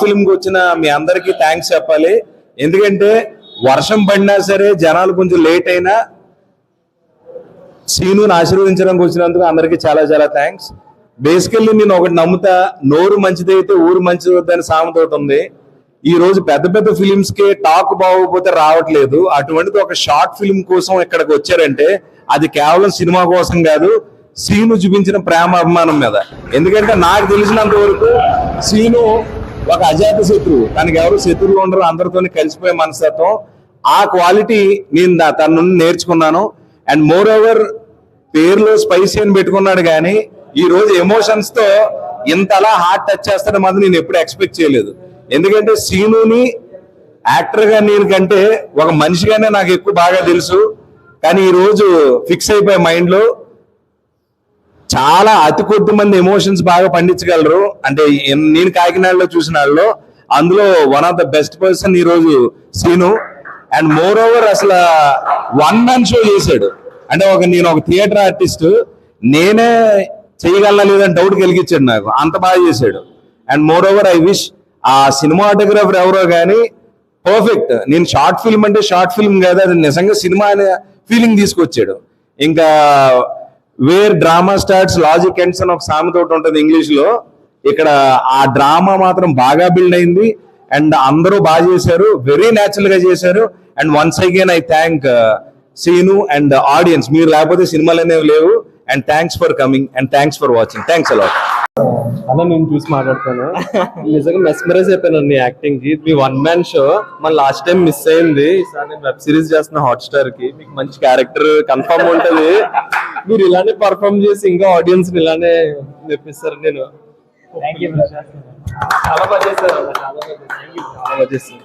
ఫిల్మ్కి వచ్చిన మీ అందరికీ థ్యాంక్స్ చెప్పాలి. ఎందుకంటే వర్షం పడినా సరే జనాలు కొంచెం లేట్ అయినా సీనుని ఆశీర్వదించడానికి వచ్చినందుకు అందరికీ చాలా చాలా థ్యాంక్స్ బేసికల్లీ నేను ఒకటి నమ్ముతా నోరు మంచిదైతే ఊరు మంచిది వద్దని సామెత ఒకటి ఉంది. ఈ రోజు పెద్ద పెద్ద ఫిలిమ్స్కి టాక్ బాగోకపోతే రావట్లేదు. అటువంటిది ఒక షార్ట్ ఫిల్మ్ కోసం ఇక్కడికి వచ్చారంటే అది కేవలం సినిమా కోసం కాదు సీను చూపించిన ప్రేమ అభిమానం మీద. ఎందుకంటే నాకు తెలిసినంత వరకు సీను ఒక అజాత శత్రువు. తనకి ఎవరు శత్రువులు ఉండరు అందరితో కలిసిపోయే మనస్తత్వం. ఆ క్వాలిటీ నేను తన నుండి నేర్చుకున్నాను. అండ్ మోర్ ఓవర్ పేరులో స్పైసీ అని పెట్టుకున్నాడు కానీ ఈ రోజు ఎమోషన్స్తో ఇంతలా హార్ట్ టచ్ చేస్తాడని మాత్రం నేను ఎప్పుడు ఎక్స్పెక్ట్ చేయలేదు. ఎందుకంటే సీనుని యాక్టర్గా నేను కంటే ఒక మనిషిగానే నాకు ఎక్కువ బాగా తెలుసు. కానీ ఈ రోజు ఫిక్స్ అయిపోయే మైండ్లో చాలా అతి కొద్ది మంది ఎమోషన్స్ బాగా పండించగలరు. అంటే నేను కాకినాడలో చూసిన వాళ్ళలో అందులో one of the best person ఈ రోజు సీను. అండ్ మోర్ ఓవర్ అసలు వన్ మ్యాన్ షో చేశాడు. అంటే ఒక నేను ఒక థియేటర్ ఆర్టిస్ట్ నేనే చేయగలనా లేదని డౌట్ కలిగించాడు నాకు. అంత బాగా చేశాడు. And moreover I wish ఆ సినిమాటోగ్రాఫర్ ఎవరో కానీ పర్ఫెక్ట్ నేను షార్ట్ ఫిల్మ్ అంటే షార్ట్ ఫిల్మ్ కాదు అది నిజంగా సినిమా అనే ఫీలింగ్ తీసుకొచ్చాడు. ఇంకా where drama starts logic ends అని ఒక సామెత ఒకటి ఉంటుంది ఇంగ్లీష్లో ఇక్కడ ఆ డ్రామా మాత్రం బాగా బిల్డ్ అయింది. అండ్ అందరూ బాగా చేశారు. వెరీ న్యాచురల్గా చేశారు. And once again I thank Seenu and audience మీరు లేకపోతే సినిమాలు అనేవి లేవు. And thanks for coming and thanks for watching thanks a lot అన్న నేను చూసి మాట్లాడతాను. నిజంగా మెస్మరైజ్ అయిపోయాను నీ యాక్టింగ్కి. మీ వన్ మ్యాన్ షో మన లాస్ట్ టైం మిస్ అయింది. ఈసారి నేను వెబ్ సిరీస్ చేస్తున్న హాట్ స్టార్కి. మీకు మంచి క్యారెక్టర్ కన్ఫర్మ్ ఉంటది. మీరు ఇలానే పర్ఫామ్ చేసి ఇంకా ఆడియన్స్ ఇలానే మెప్పిస్తారు నేను చాలా బాగా చేశారు చాలా బాగా చేశారు.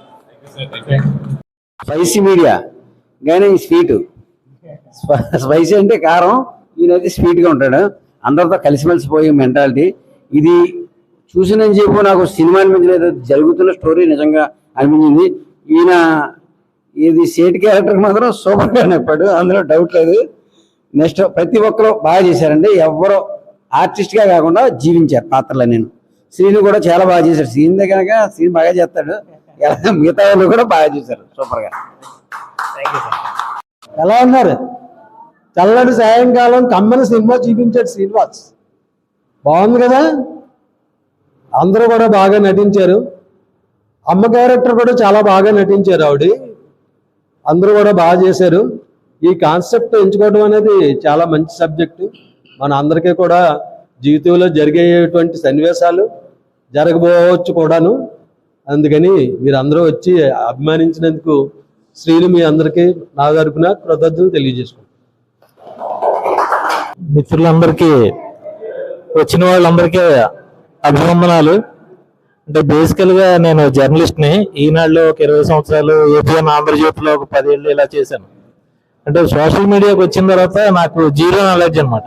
స్పైసీ మీడియా కానీ స్వీట్ స్పైసీ అంటే కారం. ఈయనైతే sweet గా ఉంటాడు. అందరితో కలిసిమెలిసిపోయే మెంటాలిటీ. ఇది చూసిన చెప్పు నాకు సినిమా అనిపించలేదు జరుగుతున్న స్టోరీ నిజంగా అనిపించింది. ఈయన ఇది సేట్ క్యారెక్టర్ మాత్రం సూపర్గా నెప్పాడు అందులో డౌట్ లేదు. నెక్స్ట్ ప్రతి ఒక్కరు బాగా చేశారండి. ఎవరో ఆర్టిస్ట్గా కాకుండా జీవించారు పాత్రలో నేను. శ్రీను కూడా చాలా బాగా చేశారు శ్రీని కనుక శ్రీని బాగా చేస్తాడు. మిగతా వాళ్ళు కూడా బాగా చేశారు. సూపర్గా. ఎలా ఉన్నారు? చల్లటి సాయంకాలం కమ్మని సినిమా చూపించాడు శ్రీనివాస్. బాగుంది కదా? అందరూ కూడా బాగా నటించారు. అమ్మ క్యారెక్టర్ కూడా చాలా బాగా నటించారు ఆవిడ. అందరూ కూడా బాగా చేశారు. ఈ కాన్సెప్ట్ ఎంచుకోవడం అనేది చాలా మంచి సబ్జెక్టు. మన అందరికీ కూడా జీవితంలో జరిగేటువంటి సన్నివేశాలు జరగబోవచ్చు కూడాను. అందుకని మీరందరూ వచ్చి అభిమానించినందుకు శ్రీని మీ అందరికీ నా తరపున కృతజ్ఞతలు తెలియజేసుకుంటాను మిత్రులందరికీ వచ్చిన వాళ్ళందరికీ అభినందనాలు. అంటే బేసికల్గా నేను జర్నలిస్ట్ని ఈనాడులో ఒక ఇరవై సంవత్సరాలు ఏపీఎన్ ఆంధ్రజ్యోతిలో ఒక పదేళ్ళు ఇలా చేశాను. అంటే సోషల్ మీడియాకి వచ్చిన తర్వాత నాకు జీరో నాలెడ్జ్ అన్నమాట.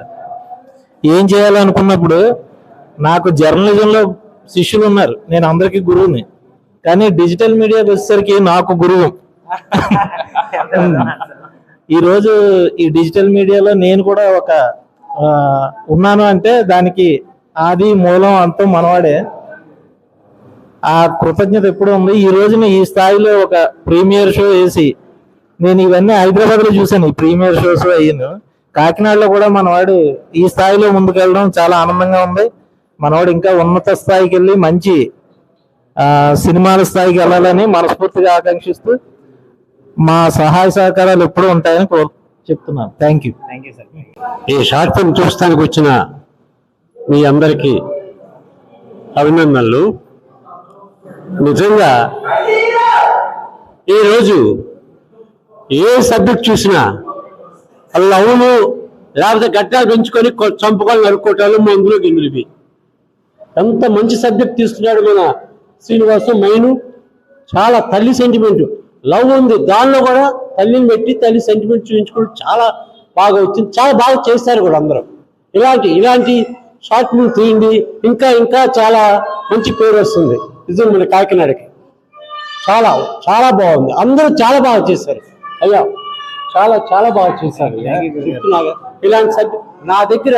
ఏం చేయాలనుకున్నప్పుడు నాకు జర్నలిజంలో శిష్యులు ఉన్నారు. నేను అందరికీ గురువుని. కానీ డిజిటల్ మీడియాకి వచ్చేసరికి నాకు గురువు. ఈ రోజు ఈ డిజిటల్ మీడియాలో నేను కూడా ఒక ఉన్నాను అంటే దానికి ఆది మూలం అంతం మనవాడే. ఆ కృతజ్ఞత ఎప్పుడు ఉంది? ఈ రోజున ఈ స్థాయిలో ఒక ప్రీమియర్ షో వేసి నేను ఇవన్నీ హైదరాబాద్లో చూశాను ఈ ప్రీమియర్ షోస్ అయ్యాను కాకినాడలో కూడా మనవాడు ఈ స్థాయిలో ముందుకెళ్ళడం చాలా ఆనందంగా ఉంది. మనవాడు ఇంకా ఉన్నత స్థాయికి వెళ్ళి మంచి సినిమాల స్థాయికి వెళ్ళాలని మనస్ఫూర్తిగా ఆకాంక్షిస్తూ మా సహాయ సహకారాలు ఎప్పుడూ ఉంటాయని కోరు చెప్తున్నాను. థ్యాంక్ యూ ఈ షార్ట్ ఫిల్మ్ చూస్తానికి వచ్చిన మీ అందరికీ అభినందనలు. నిజంగా ఈరోజు ఏ సబ్జెక్ట్ చూసినా లవ్లు లేకపోతే గట్టాలు పెంచుకొని చంపుకొని నరుక్కోటాలు మందులు గిందులు ఇవి. ఎంత మంచి సబ్జెక్ట్ తీసుకున్నాడు మన శ్రీనివాసు మైను. చాలా తల్లి సెంటిమెంట్ లవ్ ఉంది. దానిలో కూడా తల్లిని పెట్టి తల్లి సెంటిమెంట్ చూపించుకోవడం చాలా బాగా వచ్చింది. చాలా బాగా చేస్తారు కూడా అందరూ. ఇలాంటి ఇలాంటి షార్ట్ ఫిల్మ్ తీయండి. ఇంకా ఇంకా చాలా మంచి పేరు వస్తుంది. నిజం మన కాకినాడకి. చాలా చాలా బాగుంది. అందరూ చాలా బాగా చేశారు. అయ్యా చాలా చాలా బాగా చేశారు. ఇలాంటి సబ్జెక్ట్ నా దగ్గర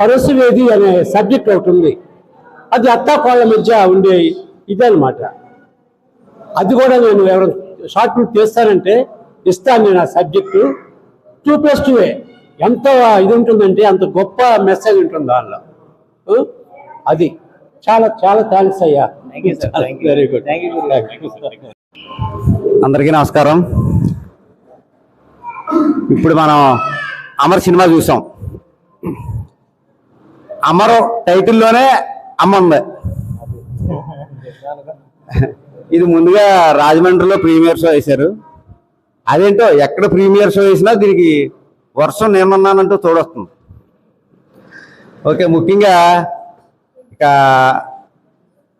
పరశువేది అనే సబ్జెక్ట్ ఒకటి ఉంది. అది అత్తాకోళ్ళ మధ్య ఉండే ఇదే అనమాట అది కూడా నేను ఎవరు షార్ట్ ఫిల్మ్ తీస్తానంటే ఇస్తాను నేను ఆ సబ్జెక్టు. టూ ప్లస్ టూ ఎంత ఇది ఉంటుందంటే అంత గొప్ప మెసేజ్ ఉంటుంది దానిలో? అది. చాలా చాలా థ్యాంక్స్ అయ్యా. వెరీ గుడ్ అందరికీ నమస్కారం. ఇప్పుడు మనం అమర్ సినిమా చూసాం. అమర్ టైటిల్లోనే అమ్మ ఉంది. ఇది ముందుగా రాజమండ్రిలో ప్రీమియర్ షో వేశారు. అదేంటో ఎక్కడ ప్రీమియర్ షో వేసినా దీనికి వర్షం నేనున్నానంటూ తోడొస్తుంది. ఓకే ముఖ్యంగా ఇక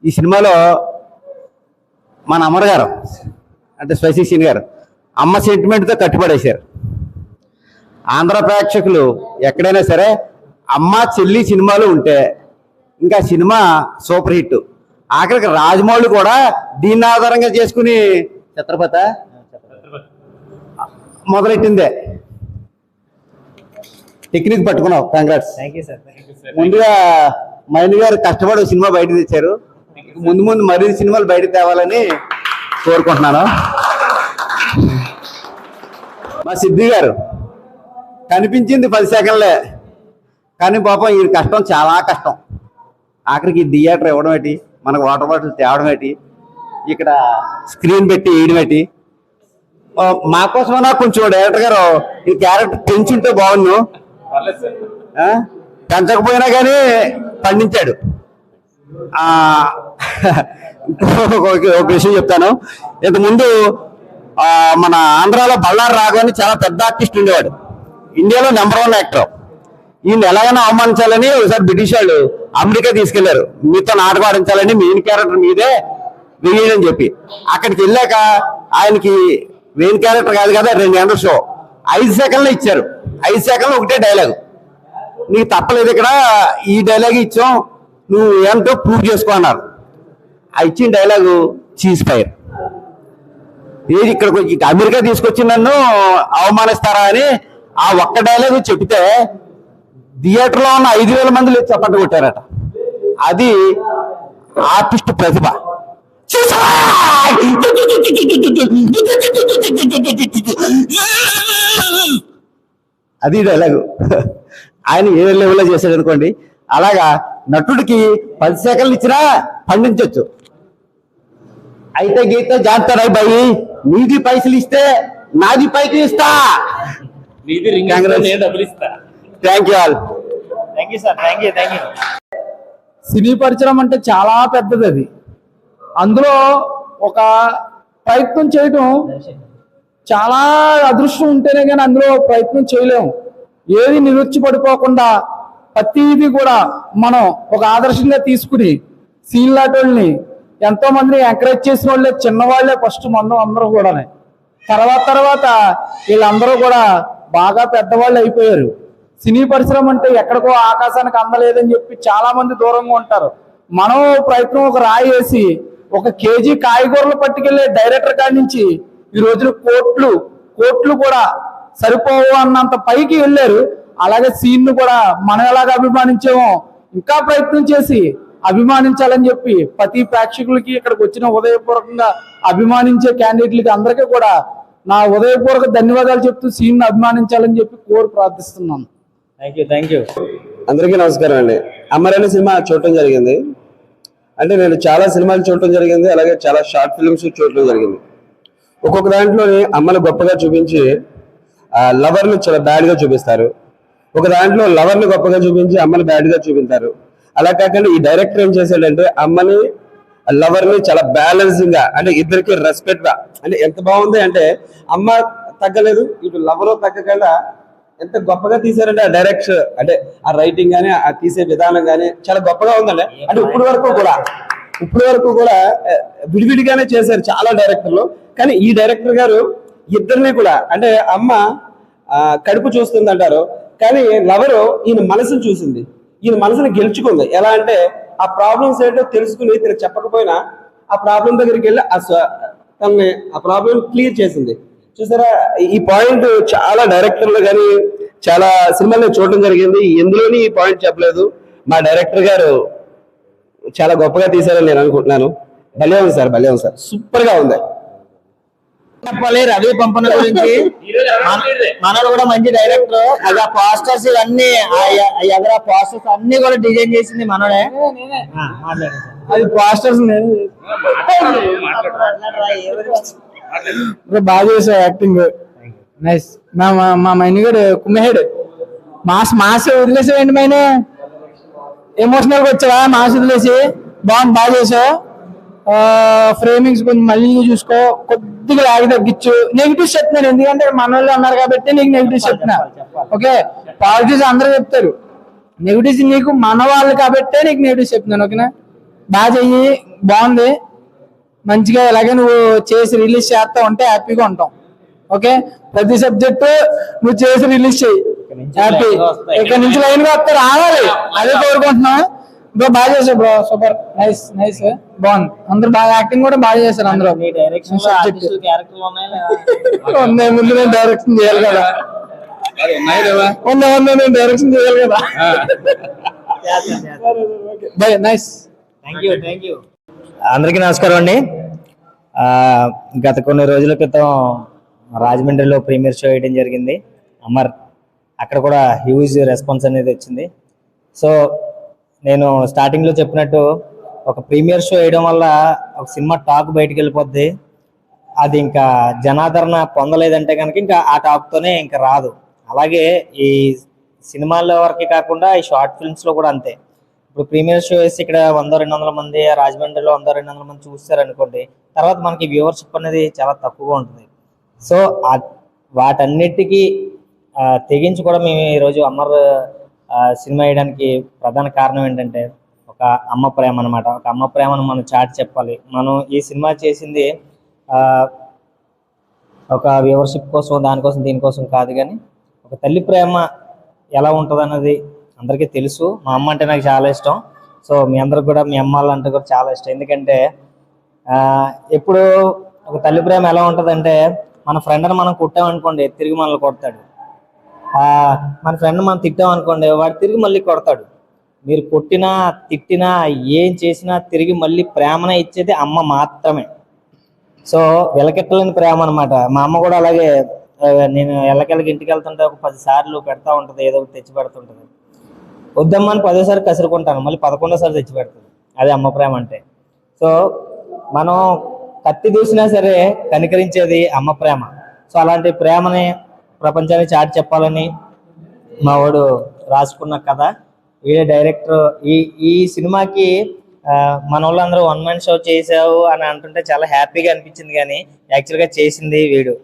ఈ సినిమాలో మన అమర్ గారు అంటే స్పైసీ సీన్ గారు అమ్మ సెంటిమెంట్తో కట్టుబడేశారు ఆంధ్ర ప్రేక్షకులు ఎక్కడైనా సరే అమ్మ చెల్లి సినిమాలు ఉంటే ఇంకా సినిమా సూపర్ హిట్. ఆఖరికి రాజమౌళి కూడా దీన్ని ఆధారంగా చేసుకుని ఛత్రపత? మొదలెట్టిందే. టెక్నిక్ పట్టుకున్నావు. కంగ్రాట్స్ ముందుగా మైండ్ గారు కష్టపడి సినిమా బయట తెచ్చారు. ముందు ముందు మరిన్ని సినిమాలు బయట తేవాలని కోరుకుంటున్నాను. మా సిద్ధి గారు కనిపించింది పది సెకండ్లే. కానీ పాపం ఈ కష్టం చాలా కష్టం. ఆఖరికి ఈ థియేటర్ ఇవ్వడం ఏంటి? మనకు వాటర్ బాటిల్ తేవడం ఏంటి? ఇక్కడ స్క్రీన్ పెట్టి వేయడం ఏంటి? మా కోసమైనా కొంచెం డైరెక్టర్ గారు ఈ క్యారెక్టర్ పెంచుంటే బాగుండు. పెంచకపోయినా కానీ పండించాడు. ఒక విషయం చెప్తాను. ఇంతకుముందు మన ఆంధ్రాలో బళ్ళారి రాఘవని చాలా పెద్ద ఆర్టిస్ట్ ఉండేవాడు. ఇండియాలో నెంబర్ వన్ యాక్టర్. ఈయన ఎలాగైనా అవమానించాలని ఒకసారి బ్రిటిష్ వాళ్ళు అమెరికా తీసుకెళ్ళారు. మీతో నాటకం ఆడించాలని మెయిన్ క్యారెక్టర్ మీదే వెయ్యని చెప్పి. అక్కడికి వెళ్ళాక ఆయనకి మెయిన్ క్యారెక్టర్ కాదు కదా రెండు గంటల షో ఐదు సెకండ్లు ఇచ్చారు. ఐదు సెకండ్లు ఒకటే డైలాగ్ నీకు తప్పలేదు ఇక్కడ ఈ డైలాగ్ ఇచ్చాం నువ్వు ఏంటో ప్రూవ్ చేసుకో అన్నారు. ఆ ఇచ్చిన డైలాగు చీజ్ ఫైర్ ఏది ఇక్కడ అమెరికా తీసుకొచ్చి నన్ను అవమానిస్తారా అని ఆ ఒక్క డైలాగ్ చెప్తే థియేటర్లో ఉన్న ఐదు వేల మంది లేచి చప్పట్లు కొట్టారట. అది ఆర్టిస్ట్ ప్రతిభ. అది డైలాగు ఆయన ఏ లెవెల్లో చేశాడు అనుకోండి. అలాగా నటుడికి పది సెకండ్లు ఇచ్చినా పండించవచ్చు అయితే గీత జాగ్రత్త బాయి నీది పైసలు ఇస్తే నాది పైకి ఇస్తా. థ్యాంక్ యూ ఆల్ సినీ పరిశ్రమ అంటే చాలా పెద్దది అది. అందులో ఒక ప్రయత్నం చేయటం చాలా అదృష్టం ఉంటేనే కానీ అందులో ప్రయత్నం చేయలేము ఏది నిరుచ్చి పడిపోకుండా ప్రతిదీ కూడా మనం ఒక ఆదర్శంగా తీసుకుని సీన్ లాటోళ్ళని ఎంతో మందిని ఎంకరేజ్ చేసిన వాళ్ళే చిన్నవాళ్ళే ఫస్ట్ మనం అందరూ కూడానే. తర్వాత తర్వాత వీళ్ళందరూ కూడా బాగా పెద్దవాళ్ళు అయిపోయారు. సినీ పరిశ్రమ అంటే ఎక్కడికో ఆకాశానికి అందలేదని చెప్పి చాలా మంది దూరంగా ఉంటారు. మనం ప్రయత్నం ఒక రాయి వేసి ఒక కేజీ కాయగూరలు పట్టుకెళ్ళే డైరెక్టర్ కాడి నుంచి ఈ రోజున కోట్లు కోట్లు కూడా సరిపోవు అన్నంత పైకి వెళ్ళారు. అలాగే సీన్ను కూడా మనం ఎలాగ అభిమానించామో ఇంకా ప్రయత్నం చేసి అభిమానించాలని చెప్పి ప్రతి ప్రేక్షకులకి ఇక్కడికి వచ్చిన ఉదయపూర్వకంగా అభిమానించే క్యాండిడేట్లకి అందరికీ కూడా నా ఉదయపూర్వక ధన్యవాదాలు చెప్తూ సీన్ అభిమానించాలని చెప్పి కోరు ప్రార్థిస్తున్నాను. అందరికీ నమస్కారం అండి. అమరాని సినిమా చూడటం జరిగింది. అంటే నేను చాలా సినిమాలు చూడటం జరిగింది అలాగే చాలా షార్ట్ ఫిల్మ్స్ చూడటం జరిగింది. ఒక్కొక్క దాంట్లోని అమ్మను గొప్పగా చూపించి ఆ చాలా బ్యాడ్గా చూపిస్తారు. ఒక దాంట్లో లవర్ని గొప్పగా చూపించి అమ్మని బ్యాడ్గా చూపించారు. అలా కాకుండా ఈ డైరెక్టర్ ఏం చేశాడంటే అమ్మని లవర్ని చాలా బ్యాలెన్సింగ్గా అంటే ఇద్దరికి రెస్పెక్ట్గా అంటే ఎంత బాగుంది అంటే అమ్మ తగ్గలేదు ఇటు లవరు తగ్గకుండా ఎంత గొప్పగా తీశారంటే ఆ డైరెక్షన్ అంటే ఆ రైటింగ్ గానీ ఆ తీసే విధానం గానీ చాలా గొప్పగా ఉందండి. అంటే ఇప్పుడు వరకు కూడా ఇప్పుడు వరకు కూడా విడివిడిగానే చేశారు చాలా డైరెక్టర్లు కానీ ఈ డైరెక్టర్ గారు ఇద్దరిని కూడా అంటే అమ్మ కడుపు చూస్తుంది అంటారు కానీ లవరు ఈయన మనసును చూసింది. ఈయన మనసుని గెలుచుకుంది. ఎలా అంటే ఆ ప్రాబ్లమ్స్ ఏంటో తెలుసుకుని తనకు చెప్పకపోయినా ఆ ప్రాబ్లం దగ్గరికి వెళ్ళి ఆ తనని ఆ ప్రాబ్లం క్లియర్ చేసింది. చూసారా? ఈ పాయింట్ చాలా డైరెక్టర్లు కానీ చాలా సినిమాల్లో చూడటం జరిగింది. ఎందులోని ఈ పాయింట్ చెప్పలేదు. మా డైరెక్టర్ గారు చాలా గొప్పగా తీశారని నేను అనుకుంటున్నాను. భలే ఉంది సార్ భలే ఉంది సార్. సూపర్గా ఉంది. చెప్పాలి రవి పంపన గురించి. మన- మనోడు కూడా మంచి డైరెక్టర్. అది ఆ పోస్టర్స్ ఇవన్నీ ఎదర పోస్టర్స్ అన్ని కూడా డిజైన్ చేసింది మనోడే. ఆ, మాట్లాడు. సార్. అది పోస్టర్స్ నేను బాగా చేసావు యాక్టింగ్. నైస్ మా మా- మా మైనిగాడు కుమ్మేహాడు మాస్ మాస్ వదిలేసావండి మైన? ఎమోషనల్గా వచ్చావా? మాస్ వదిలేసి. బాగుంది బాగా చేసావు. ఫ్రేమింగ్స్ కొంచెం మళ్ళీ చూసుకో. కొద్దిగా లాగి తగ్గించు. నెగిటివ్స్ చెప్తున్నాను ఎందుకంటే మన వాళ్ళు అన్నారు కాబట్టి నీకు నెగిటివ్స్ చెప్తున్నా. ఓకే పాజిటివ్స్ అందరూ చెప్తారు. నెగిటివ్స్ నీకు మన వాళ్ళు కాబట్టే నీకు నెగిటివ్స్ చెప్తున్నాను ఓకేనా బాగా చెయ్యి. బాగుంది. మంచిగా ఇలాగే నువ్వు చేసి రిలీజ్ చేస్తా ఉంటే హ్యాపీగా ఉంటాం. ఓకే ప్రతి సబ్జెక్ట్ నువ్వు చేసి రిలీజ్ చేయి. హ్యాపీ ఇక్కడ నుంచి లైన్గా వస్తారు రావాలి. అదే కోరుకుంటున్నా. బ్రో బాగా చేసావు బ్రో సూపర్ నైస్ నైస్ బాగుంది. అందరూ బాగా యాక్టింగ్ కూడా బాగా చేశారు అందరూ. ఉన్నాయా ముందు నేను డైరెక్షన్ చేయాలి కదా. ఉన్నాయి ఉన్నాయి నేను డైరెక్షన్ చేయాలి కదా. Nice thank you thank you అందరికీ నమస్కారం అండి. గత కొన్ని రోజుల క్రితం రాజమండ్రిలో ప్రీమియర్ షో వేయడం జరిగింది. అమర్ అక్కడ కూడా హ్యూజ్ రెస్పాన్స్ అనేది వచ్చింది. సో నేను స్టార్టింగ్లో చెప్పినట్టు ఒక ప్రీమియర్ షో వేయడం వల్ల ఒక సినిమా టాక్ బయటికి వెళ్ళిపోద్ది. అది ఇంకా జనాదరణ పొందలేదంటే కనుక ఇంకా ఆ టాక్తోనే ఇంకా రాదు. అలాగే ఈ సినిమాల వరకే కాకుండా ఈ షార్ట్ ఫిల్మ్స్లో కూడా అంతే. ఇప్పుడు ప్రీమియర్ షోస్ ఇక్కడ వంద రెండు వందల మంది రాజమండ్రిలో వంద రెండు వందల మంది చూస్తారు అనుకోండి తర్వాత మనకి వ్యూవర్షిప్ అనేది చాలా తక్కువగా ఉంటుంది. సో వాటన్నిటికీ తెగించి కూడా మేము ఈరోజు అమర్ సినిమా వేయడానికి ప్రధాన కారణం ఏంటంటే ఒక అమ్మ ప్రేమ అనమాట ఒక అమ్మ ప్రేమను మనం చాటి చెప్పాలి. మనం ఈ సినిమా చేసింది ఒక వ్యూవర్షిప్ కోసం దానికోసం దీనికోసం కాదు కానీ ఒక తల్లి ప్రేమ ఎలా ఉంటుంది అన్నది అందరికీ తెలుసు. మా అమ్మ అంటే నాకు చాలా ఇష్టం. సో మీ అందరికి కూడా మీ అమ్మ వాళ్ళంటే కూడా చాలా ఇష్టం. ఎందుకంటే ఎప్పుడు ఒక తల్లి ప్రేమ ఎలా ఉంటుందంటే మన ఫ్రెండ్ని మనం కుట్టామనుకోండి తిరిగి మనల్ని కొడతాడు. మన ఫ్రెండ్ మనం తిట్టామనుకోండి వాడు తిరిగి మళ్ళీ కొడతాడు. మీరు కొట్టినా తిట్టినా ఏం చేసినా తిరిగి మళ్ళీ ప్రేమనే ఇచ్చేది అమ్మ మాత్రమే. సో వెలకెట్టలేని ప్రేమ అనమాట మా అమ్మ కూడా అలాగే నేను ఎల్లకెళ్ళకి ఇంటికి వెళ్తుంటే ఒక పది సార్లు పెడతా ఉంటుంది ఏదో ఒకటి తెచ్చి పెడుతుంటుంది. వద్దమ్మని అని పదోసారి కసురుకుంటాను. మళ్ళీ పదకొండోసారి తెచ్చి పెడతాను. అదే అమ్మ ప్రేమ అంటే. సో మనం కత్తి దూసినా సరే కనికరించేది అమ్మ ప్రేమ. సో అలాంటి ప్రేమని ప్రపంచానికి చాటి చెప్పాలని మా వాడు రాసుకున్న కథ. వీడే డైరెక్టర్. ఈ ఈ సినిమాకి మన వాళ్ళందరూ వన్ మ్యాన్ షో చేసావు అని అంటుంటే చాలా హ్యాపీగా అనిపించింది కానీ యాక్చువల్గా చేసింది వీడు.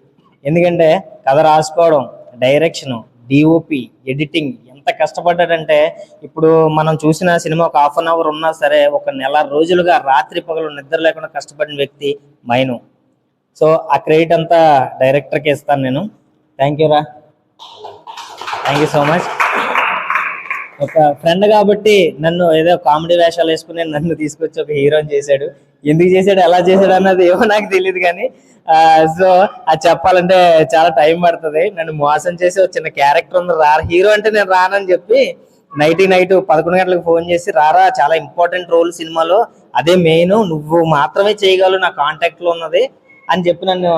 ఎందుకంటే కథ రాసుకోవడం డైరెక్షన్ డిఓపి ఎడిటింగ్ ఎంత కష్టపడ్డాడంటే ఇప్పుడు మనం చూసిన సినిమా ఒక హాఫ్ అన్ అవర్ ఉన్నా సరే ఒక నెల రోజులుగా రాత్రి పగలు నిద్ర లేకుండా కష్టపడిన వ్యక్తి మైను. సో ఆ క్రెడిట్ అంతా డైరెక్టర్కి ఇస్తాను నేను. థ్యాంక్ యూ రా. థ్యాంక్ యూ సో మచ్ ఒక ఫ్రెండ్ కాబట్టి నన్ను ఏదో కామెడీ వేషాలు వేసుకుని నన్ను తీసుకొచ్చి ఒక హీరోని చేశాడు. ఎందుకు చేశాడు ఎలా చేశాడు అన్నది ఏమో నాకు తెలియదు కానీ సో అది చెప్పాలంటే చాలా టైం పడుతుంది. నన్ను మోసం చేసి ఒక చిన్న క్యారెక్టర్ ఉంది రా హీరో అంటే నేను రానని చెప్పి నైట్ నైట్ పదకొండు గంటలకు ఫోన్ చేసి రారా చాలా ఇంపార్టెంట్ రోల్ సినిమాలో అదే మెయిన్ నువ్వు మాత్రమే చేయగలవు నా కాంటాక్ట్లో ఉన్నది అని చెప్పి నన్ను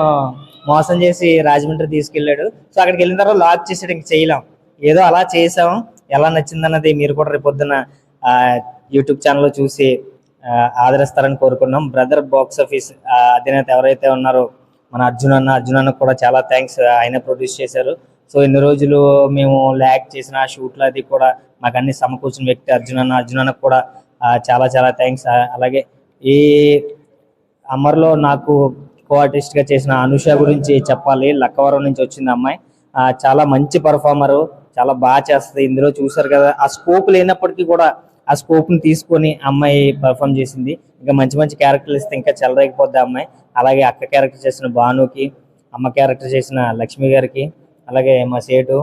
మోసం చేసి రాజమండ్రి తీసుకెళ్ళాడు. సో అక్కడికి వెళ్ళిన తర్వాత లాక్ చేసాడు ఇంక చేయలేం. ఏదో అలా చేసాం ఎలా నచ్చిందన్నది మీరు కూడా రేపొద్దున యూట్యూబ్ ఛానల్లో చూసి ఆదరిస్తారని కోరుకున్నాం బ్రదర్ బాక్స్ ఆఫీస్ అధినేత ఎవరైతే ఉన్నారో మన అర్జున్ అన్న అర్జున్ అన్న కూడా చాలా థ్యాంక్స్ ఆయన ప్రొడ్యూస్ చేశారు. సో ఇన్ని రోజులు మేము ల్యాక్ చేసిన షూట్లు అది కూడా మాకు అన్ని సమకూర్చిన వ్యక్తి అర్జున్ అన్న అర్జున్ అన్నకు కూడా చాలా చాలా థ్యాంక్స్ అలాగే ఈ అమర్లో నాకు కో ఆర్టిస్ట్గా చేసిన అనుష గురించి చెప్పాలి. లక్కవరం నుంచి వచ్చింది అమ్మాయి. చాలా మంచి పర్ఫార్మర్ చాలా బాగా చేస్తుంది. ఇందులో చూసారు కదా ఆ స్కోప్ లేనప్పటికీ కూడా ఆ స్కోప్ని తీసుకొని అమ్మాయి పర్ఫామ్ చేసింది. ఇంకా మంచి మంచి క్యారెక్టర్లు ఇస్తే ఇంకా చెలరేగిపోద్ది అమ్మాయి. అలాగే అక్క క్యారెక్టర్ చేసిన భానుకి అమ్మ క్యారెక్టర్ చేసిన లక్ష్మి గారికి అలాగే మా సేటు.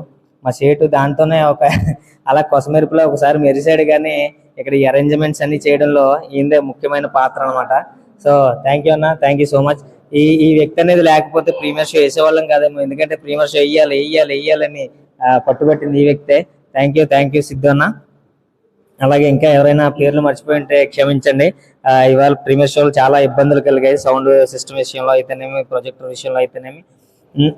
మా సేటు దాంతోనే ఒక అలా కొసమెరుపులో ఒకసారి మెరిసాడు కానీ ఇక్కడ ఈ అరేంజ్మెంట్స్ అన్ని చేయడంలో ఈయనదే ముఖ్యమైన పాత్ర అనమాట సో థ్యాంక్ యూ అన్న థ్యాంక్ యూ సో మచ్ ఈ ఈ వ్యక్తి అనేది లేకపోతే ప్రీమియర్ షో వేసేవాళ్ళం కాదేమో. ఎందుకంటే ప్రీమియర్ షో వేయాలి వేయాలి వేయాలని ఆ, పట్టుబట్టింది ఈ వ్యక్తే. Thank you thank you Siddhu అన్న. అలాగే ఇంకా ఎవరైనా పేర్లు మర్చిపోయి ఉంటే క్షమించండి. ఇవాళ ప్రీమియర్ షోలు చాలా ఇబ్బందులు కలిగాయి. సౌండ్ సిస్టమ్ విషయంలో అయితేనేమి ప్రొజెక్టర్ విషయంలో అయితేనేమి.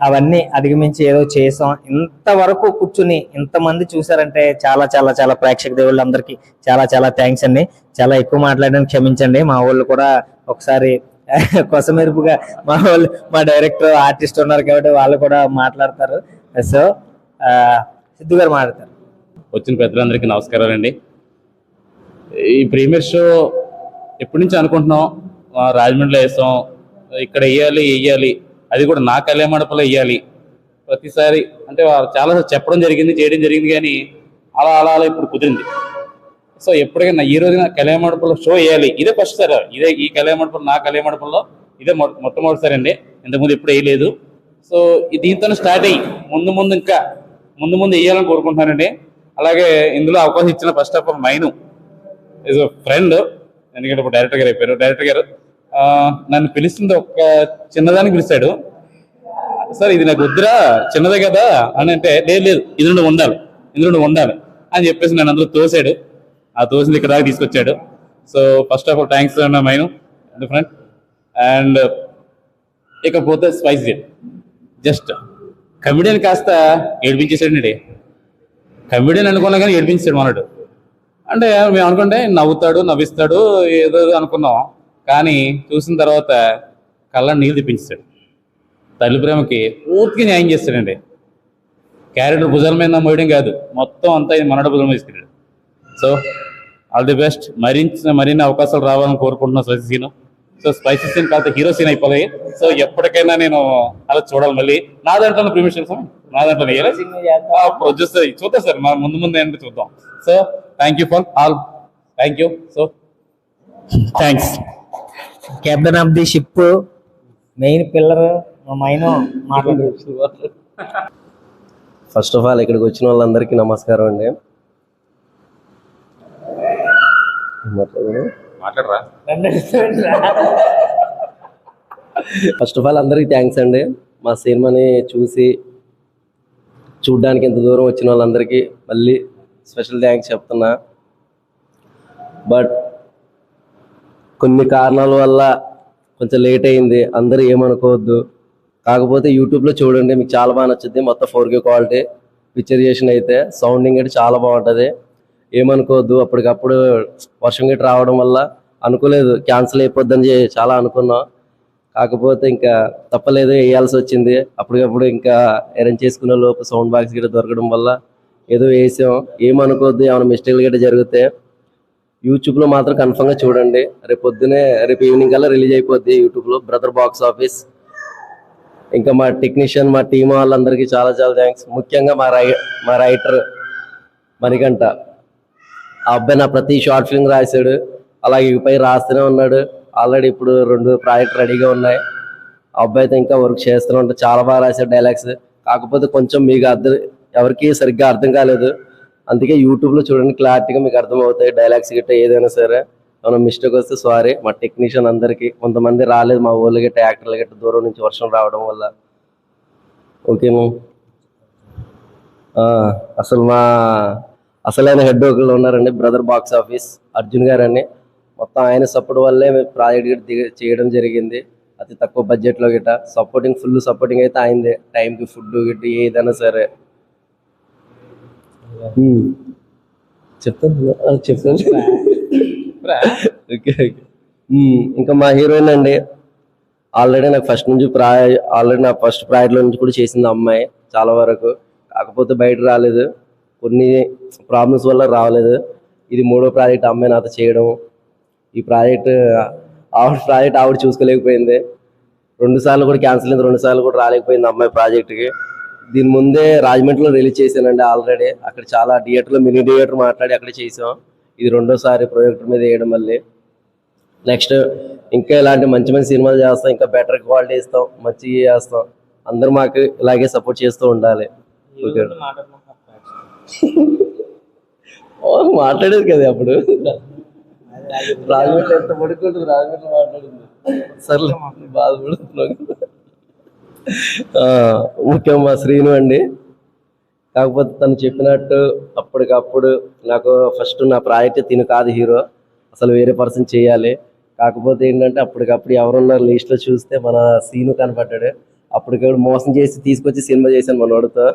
అవన్నీ అధిగమించి ఏదో చేసాం. ఇంతవరకు కూర్చుని ఇంతమంది చూసారంటే చాలా చాలా చాలా ప్రేక్షక దేవుళ్ళందరికీ చాలా చాలా థ్యాంక్స్ అండి. చాలా ఎక్కువ మాట్లాడడానికి క్షమించండి. మా వాళ్ళు కూడా ఒకసారి కొసమెరుపుగా మా వాళ్ళు మా డైరెక్టర్ ఆర్టిస్ట్ ఉన్నారు కాబట్టి వాళ్ళు కూడా మాట్లాడతారు. సో సిద్ధు గారు మాట్లాడతారు. వచ్చిన పెద్దలందరికీ నమస్కారాలండి. ఈ ప్రీమియర్ షో ఎప్పటి నుంచి అనుకుంటున్నాం రాజమండ్రిలో వేసాం ఇక్కడ వేయాలి వేయాలి. అది కూడా నా కళ్యాణ మండపంలో వేయాలి. ప్రతిసారి అంటే చాలా చెప్పడం జరిగింది చేయడం జరిగింది కానీ అలా అలా అలా ఇప్పుడు కుదిరింది. సో ఎప్పటికైనా ఈ రోజున కళ్యాణ మండపంలో షో వేయాలి. ఇదే ఫస్ట్ సార్. ఇదే ఈ కళ్యాణ మండపం నా కళ్యాణ మండపంలో ఇదే మొట్టమొదటిసారి అండి. ఇంతకుముందు ఎప్పుడు వేయలేదు. సో దీంతో స్టార్ట్ అయ్యి ముందు ముందు ఇంకా ముందు ముందు వేయాలని కోరుకుంటున్నానండి. అలాగే ఇందులో అవకాశం ఇచ్చిన first of all Mainu is friend ఎందుకంటే ఇప్పుడు డైరెక్టర్ గారు అయిపోయారు. డైరెక్టర్ గారు నన్ను పిలిచింది ఒక చిన్నదానికి పిలిచాడు సార్ ఇది నాకు వద్దురా చిన్నదే కదా అని అంటే లేదు లేదు ఇందులో ఉండాలి ఇందులో ఉండాలి అని చెప్పేసి నన్ను అందులో తోసాడు. ఆ తోసింది ఇక్కడ దాకా తీసుకొచ్చాడు. So first of all thanks అన్న మైను. ఫ్రెండ్ అండ్ ఇకపోతే స్పైస్ జస్ట్ కమిడియన్ కాస్త ఏడిపించేసాడండి కమిడియన్ అనుకున్నా కానీ ఏడిపించాడు మనడు అంటే మేము అనుకుంటే నవ్వుతాడు నవ్విస్తాడు ఏదో అనుకున్నాం. కానీ చూసిన తర్వాత కళ్ళ నీళ్ళు తెప్పించాడు తల్లి ప్రేమకి పూర్తిగా న్యాయం చేస్తాడండి. క్యారెక్టర్ భుజాల మీద మోయడం కాదు. మొత్తం అంతా ఇది మనడ భుజం తీసుకెళ్ళాడు. సో ఆల్ ది బెస్ట్ మరించిన మరిన్ని అవకాశాలు రావాలని కోరుకుంటున్నాను spicy scene. So spicy scene కాస్త హీరో సీన్ అయిపోయి సో ఎప్పటికైనా నేను అలా చూడాలి మళ్ళీ. నా దాంట్లో ప్రిమిషన్ నా దాంట్లో చూద్దాం. సార్ మన ముందు ముందు ఏంటో చూద్దాం. So thank you for all thank you so thanks captain of the ship main pillar మా మైను మాట్లాడారు ఫస్ట్ ఆఫ్ ఆల్ ఇక్కడికి వచ్చిన వాళ్ళందరికీ నమస్కారం అండి? మాట్లాడరా? ఫస్ట్ ఆఫ్ ఆల్ అందరికీ థ్యాంక్స్ అండి. మా సినిమాని చూసి చూడ్డానికి ఇంత దూరం వచ్చిన వాళ్ళందరికీ మళ్ళీ స్పెషల్ థ్యాంక్స్ చెప్తున్నా. బట్ కొన్ని కారణాల వల్ల కొంచెం లేట్ అయింది. అందరూ ఏమనుకోవద్దు. కాకపోతే యూట్యూబ్లో చూడండి మీకు చాలా బాగా నచ్చుద్ది. మొత్తం ఫోర్ కే క్వాలిటీ పిక్చరైజేషన్ అయితే సౌండింగ్ అయితే చాలా బాగుంటుంది. ఏమనుకోవద్దు. అప్పటికప్పుడు వర్షం గట్టి రావడం వల్ల అనుకోలేదు. క్యాన్సిల్ అయిపోద్దని చాలా అనుకున్నాం. కాకపోతే ఇంకా తప్పలేదు వేయాల్సి వచ్చింది. అప్పటికప్పుడు ఇంకా అరేంజ్ చేసుకునే లోపు సౌండ్ బాక్స్ గిట్ట దొరకడం వల్ల ఏదో వేసాం. ఏమనుకోవద్దు ఏమైనా మిస్టేక్లు గిట్ట జరిగితే యూట్యూబ్లో మాత్రం కన్ఫర్మ్గా చూడండి. రేపు పొద్దునే రేపు ఈవినింగ్ కల్లా రిలీజ్ అయిపోద్ది యూట్యూబ్లో బ్రదర్ బాక్స్ ఆఫీస్ ఇంకా మా టెక్నీషియన్ మా టీం వాళ్ళందరికీ చాలా చాలా థ్యాంక్స్ ముఖ్యంగా మా రై మా రైటర్ మణికంఠ. ఆ అబ్బాయి నా ప్రతి షార్ట్ ఫిల్మ్ రాశాడు. అలాగే ఇకపై రాస్తూనే ఉన్నాడు. ఆల్రెడీ ఇప్పుడు రెండు ప్రాజెక్ట్ రెడీగా ఉన్నాయి. ఆ అబ్బాయి అయితే ఇంకా వర్క్ చేస్తూనే ఉంటాడు. చాలా బాగా రాశారు డైలాగ్స్. కాకపోతే కొంచెం మీకు అర్థం ఎవరికి సరిగ్గా అర్థం కాలేదు. అందుకే యూట్యూబ్లో చూడండి క్లారిటీగా మీకు అర్థమవుతాయి డైలాగ్స్ గిట్ట ఏదైనా సరే. ఏమైనా మిస్టేక్ వస్తే సారీ మా టెక్నీషియన్ అందరికీ కొంతమంది రాలేదు మా ఊళ్ళో గట్ట యాక్టర్లు గట్ట దూరం నుంచి వర్షం రావడం వల్ల. ఓకేను అసలు మా అసలైన హెడ్ ఒకళ్ళు ఉన్నారండి బ్రదర్ బాక్స్ ఆఫీస్ అర్జున్ గారని మొత్తం ఆయన సపోర్ట్ వల్లే మేము ప్రాజెక్ట్ గిట్ట దిగ చేయడం జరిగింది. అతి తక్కువ బడ్జెట్లో గిట్ట సపోర్టింగ్ ఫుల్ సపోర్టింగ్ అయితే ఆయనదే టైంకి ఫుడ్ గిట్ట ఏదైనా సరే. చెప్తాను చెప్తాను. Okay okay. ఉమ్, ఇంకా మా హీరోయిన్ అండి. ఆల్రెడీ నాకు ఫస్ట్ నుంచి ప్రాయ ఆల్రెడీ నా ఫస్ట్ ప్రాజెక్ట్లో నుంచి కూడా చేసింది అమ్మాయి. చాలా వరకు. కాకపోతే బయట రాలేదు. కొన్ని ప్రాబ్లమ్స్ వల్ల రాలేదు. ఇది మూడో ప్రాజెక్ట్ అమ్మాయి నాతో చేయడం. ఈ ప్రాజెక్ట్ ఆవిడ ప్రాజెక్ట్ ఆవిడ చూసుకోలేకపోయింది. రెండు సార్లు కూడా క్యాన్సిల్ అయింది రెండు సార్లు కూడా రాలేకపోయింది అమ్మాయి ప్రాజెక్ట్కి. దీని ముందే రాజమండ్రిలో రిలీజ్ చేశానండి ఆల్రెడీ. అక్కడ చాలా థియేటర్లో మినీ థియేటర్ మాట్లాడి అక్కడ చేసాం ఇది రెండోసారి ప్రాజెక్టర్ మీద వేయడం మళ్ళీ. నెక్స్ట్ ఇంకా ఇలాంటి మంచి మంచి సినిమాలు చేస్తాం ఇంకా బెటర్ క్వాలిటీ ఇస్తాం మంచిగా చేస్తాం. అందరూ మాకు ఇలాగే సపోర్ట్ చేస్తూ ఉండాలి. మాట్లాడేది కదా అప్పుడు. రాజమండ్రి ఎంత పడుకుంటుంది రాజమండ్రి మాట్లాడింది సర్లే బాధపడుతున్నాం కదా. మా శ్రీను అండి. కాకపోతే తను చెప్పినట్టు అప్పటికప్పుడు నాకు ఫస్ట్ నా ప్రాజెక్ట్ తిను కాదు హీరో అసలు వేరే పర్సన్ చేయాలి. కాకపోతే ఏంటంటే అప్పటికప్పుడు ఎవరున్నారు లిస్ట్లో చూస్తే మన సీను కనపడ్డాడు. అప్పటికప్పుడు మోసం చేసి తీసుకొచ్చి సినిమా చేశాను మనోడితో.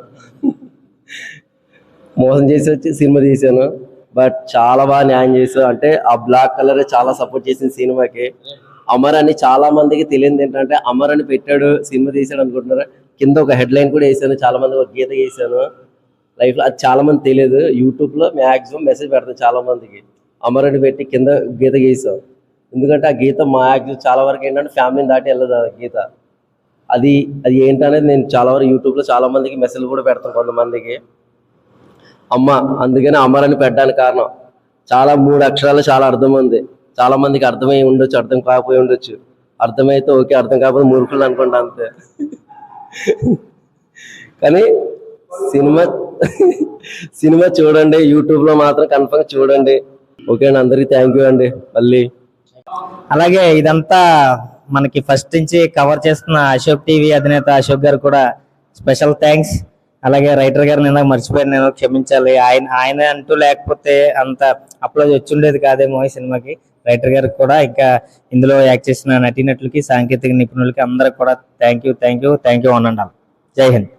మోసం చేసి వచ్చి సినిమా తీశాను. బట్ చాలా బాగా న్యాయం చేశాను అంటే ఆ బ్లాక్ కలర్ చాలా సపోర్ట్ చేసింది సినిమాకి. అమర్ అని చాలా మందికి తెలియదు ఏంటంటే అమర్ అని పెట్టాడు సినిమా తీసాడు అనుకుంటున్నారు. కింద ఒక హెడ్ లైన్ కూడా వేసాను చాలా మంది ఒక గీత వేసాను లైఫ్లో అది చాలా మంది తెలియదు. యూట్యూబ్లో మాక్సిమం మెసేజ్ పెడతాను చాలా మందికి. అమర్ అని పెట్టి కింద గీత గీసాం ఎందుకంటే ఆ గీత మాక్సిమం చాలా వరకు ఏంటంటే ఫ్యామిలీని దాటి వెళ్ళదు ఆ గీత. అది అది ఏంటనేది నేను చాలా వరకు యూట్యూబ్లో చాలా మందికి మెసేజ్ కూడా పెడతాను కొంతమందికి. అమ్మ అందుకని అమరని పెట్టడానికి కారణం. చాలా మూడు అక్షరాలు చాలా అర్థం ఉంది. చాలా మందికి అర్థమై ఉండొచ్చు అర్థం కాకపోయి ఉండొచ్చు. అర్థమైతే ఓకే అర్థం కాకపోతే మూర్ఖులు అనుకుంటా అంతే. కానీ సినిమా సినిమా చూడండి యూట్యూబ్లో మాత్రం కన్ఫర్మ్ చూడండి. ఓకే అండి అందరికీ థ్యాంక్ యూ అండి. మళ్ళీ. అలాగే ఇదంతా మనకి ఫస్ట్ నుంచి కవర్ చేస్తున్న అశోక్ టీవీ అధినేత అశోక్ గారు కూడా స్పెషల్ థ్యాంక్స్ అలాగే రైటర్ గారు నేను మర్చిపోయాను నేను క్షమించాలి. ఆయన ఆయన అంటూ లేకపోతే అంత అప్లోజ్ వచ్చిండేది కాదేమో ఈ సినిమాకి. రైటర్ గారికి కూడా ఇంకా ఇందులో యాక్ట్ చేసిన నటీనటులకి సాంకేతిక నిపుణులకి అందరికి కూడా thank you thank you thank you అనండి జై హింద్.